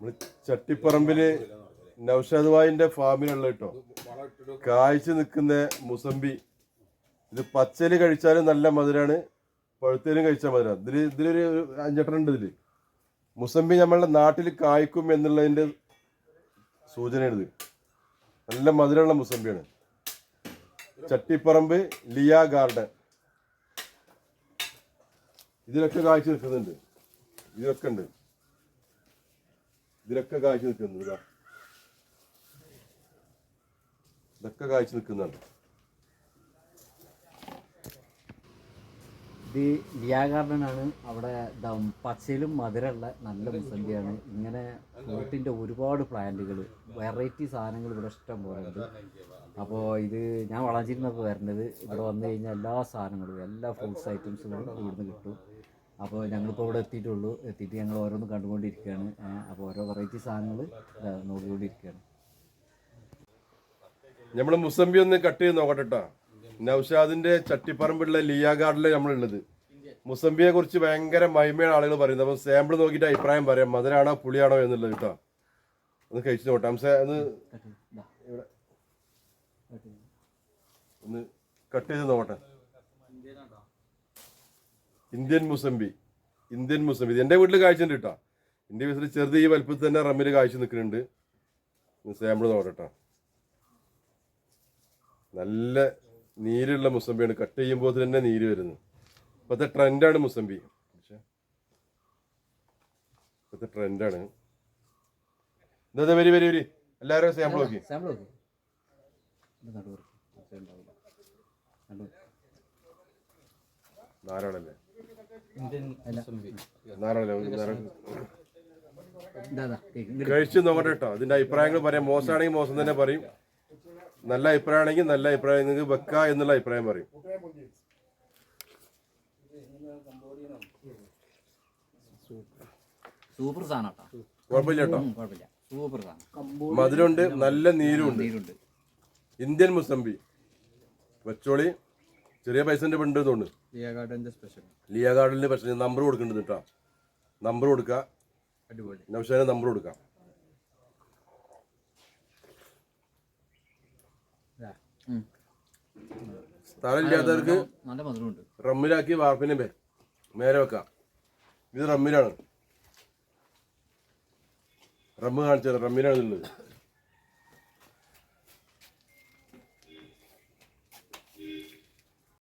നമ്മൾ ചട്ടിപ്പറമ്പിൽ നൗഷാദ് വായിന്റെ ഫാമിലുള്ള കേട്ടോ. കായ്ച്ചു നിൽക്കുന്ന മുസമ്പി. ഇത് പച്ചൽ കഴിച്ചാലും നല്ല മധുരാണ്. പഴുത്തേലും കഴിച്ചാൽ മധുരം. ഇതിൽ ഇതിലൊരു അഞ്ചെട്ടുണ്ട് ഇതിൽ. മുസമ്പി നമ്മളുടെ നാട്ടിൽ കായ്ക്കും എന്നുള്ളതിന്റെ സൂചനയാണിത്. നല്ല മധുരമുള്ള മുസമ്പിയാണ്. ചട്ടിപ്പറമ്പ് ലിയ ഗാർഡൻ. ഇതിലൊക്കെ കാഴ്ച നിൽക്കുന്നുണ്ട്. ഇതിലൊക്കെ ഉണ്ട്. ഇതിലൊക്കെ കാഴ്ച നിൽക്കുന്നു ഇതാ. ഇതൊക്കെ കാഴ്ച നിൽക്കുന്നുണ്ട്. ഇത് ലിയാ ഗാർഡനാണ് അവിടെ പച്ചയിലും മധുരമുള്ള നല്ല മുസന്തിയാണ് ഇങ്ങനെ ഫ്രൂട്ടിന്റെ ഒരുപാട് പ്ലാന്റുകൾ വെറൈറ്റി സാധനങ്ങൾ ഇവിടെ ഇഷ്ടം പോലെ ഉണ്ട്. അപ്പോൾ ഇത് ഞാൻ വളാഞ്ചേരി വരുന്നത് ഇവിടെ വന്നു കഴിഞ്ഞാൽ എല്ലാ സാധനങ്ങളും എല്ലാ ഫ്രൂട്ട്സ് ഐറ്റംസുകളും ഇവിടുന്ന് കിട്ടും. അപ്പോൾ ഞങ്ങളിപ്പോൾ ഇവിടെ എത്തിയിട്ടുള്ളൂ. എത്തിയിട്ട് ഞങ്ങൾ ഓരോന്ന് കണ്ടുകൊണ്ടിരിക്കുകയാണ്. അപ്പോൾ ഓരോ വെറൈറ്റി സാധനങ്ങൾ നോക്കിക്കൊണ്ടിരിക്കുകയാണ്. നമ്മൾ മുസമ്പി ഒന്ന് കട്ട് ചെയ്ത് നോക്കട്ടെ കേട്ടോ നൗഷാദിന്റെ ചട്ടിപ്പറമ്പുള്ള ലിയ ഗാർഡിലാണ് നമ്മളുള്ളത് മുസമ്പിയെ കുറിച്ച് ഭയങ്കര മഹിമയാണ് ആളുകൾ പറയുന്നത്. അപ്പം സാമ്പിൾ നോക്കിയിട്ട് അഭിപ്രായം പറയാം. മധുരാണോ പുളിയാണോ എന്നുള്ളത് കേട്ടോ. ഒന്ന് കഴിച്ചു നോട്ടെ ഹംസ ഒന്ന് ഒന്ന് കട്ട് ചെയ്ത് നോക്കട്ടെ. ഇന്ത്യൻ മുസംബി ഇന്ത്യൻ മുസംബി. ഇത് എന്റെ വീട്ടിൽ കാഴ്ചയുണ്ട് കേട്ടോ. എന്റെ വീട്ടിൽ ചെറുത് ഈ വലുപ്പത്തിൽ തന്നെ റമ്മിൽ കാഴ്ച നിൽക്കുന്നുണ്ട്. സാമ്പിൾ നോക്കട്ടെ നല്ല നീരുള്ള മുസംബിയാണ്. കട്ട് ചെയ്യുമ്പോൾ തന്നെ നീര് വരുന്നത് ഇപ്പോഴത്തെ ട്രെൻഡാണ് മുസംബി. ഇപ്പോഴത്തെ ട്രെൻഡാണ്. എന്താ വരി വരി വരി. എല്ലാവരും സാമ്പിൾ നോക്കി. സാമ്പിൾ കഴിച്ച് നോക്കട്ടെ കേട്ടോ അതിന്റെ അഭിപ്രായങ്ങൾ പറയാം. മോശമാണെങ്കിൽ മോശം തന്നെ പറയും. നല്ല അഭിപ്രായമാണെങ്കിൽ നല്ല അഭിപ്രായം നിങ്ങൾക്ക് വെക്ക എന്നുള്ള അഭിപ്രായം പറയും. സൂപ്പർ സാധനം കേട്ടോ കുഴപ്പമില്ല കേട്ടോ. ഉം, കുഴപ്പമില്ല. സൂപ്പർ സാധനം. മധുരമുണ്ട് നല്ല നീരുണ്ട് ഇന്ത്യൻ മുസംബി വെച്ചോളി. ചെറിയ പൈസന്റെ പെണ്ണ് തോന്നുന്നു. ലിയ ഗാർഡന്റെ സ്പെഷ്യൽ ലിയ ഗാർഡനിൽ പക്ഷേ നമ്പർ കൊടുക്കുന്നുണ്ട് കേട്ടോ നമ്പർ കൊടുക്കുക അടിപൊളി. നൗഷാന നമ്പർ കൊടുക്കാം. സ്ഥലമില്ലാത്തവർക്ക് നല്ല മധുരമുണ്ട് റമ്മിലാക്കി വാർപ്പിനെ പേ. മേലെ വെക്കാം. ഇത് റമ്മിലാണ്. റമ്മ് കാണിച്ചത് റമ്മിലാണ് ഉള്ളത്.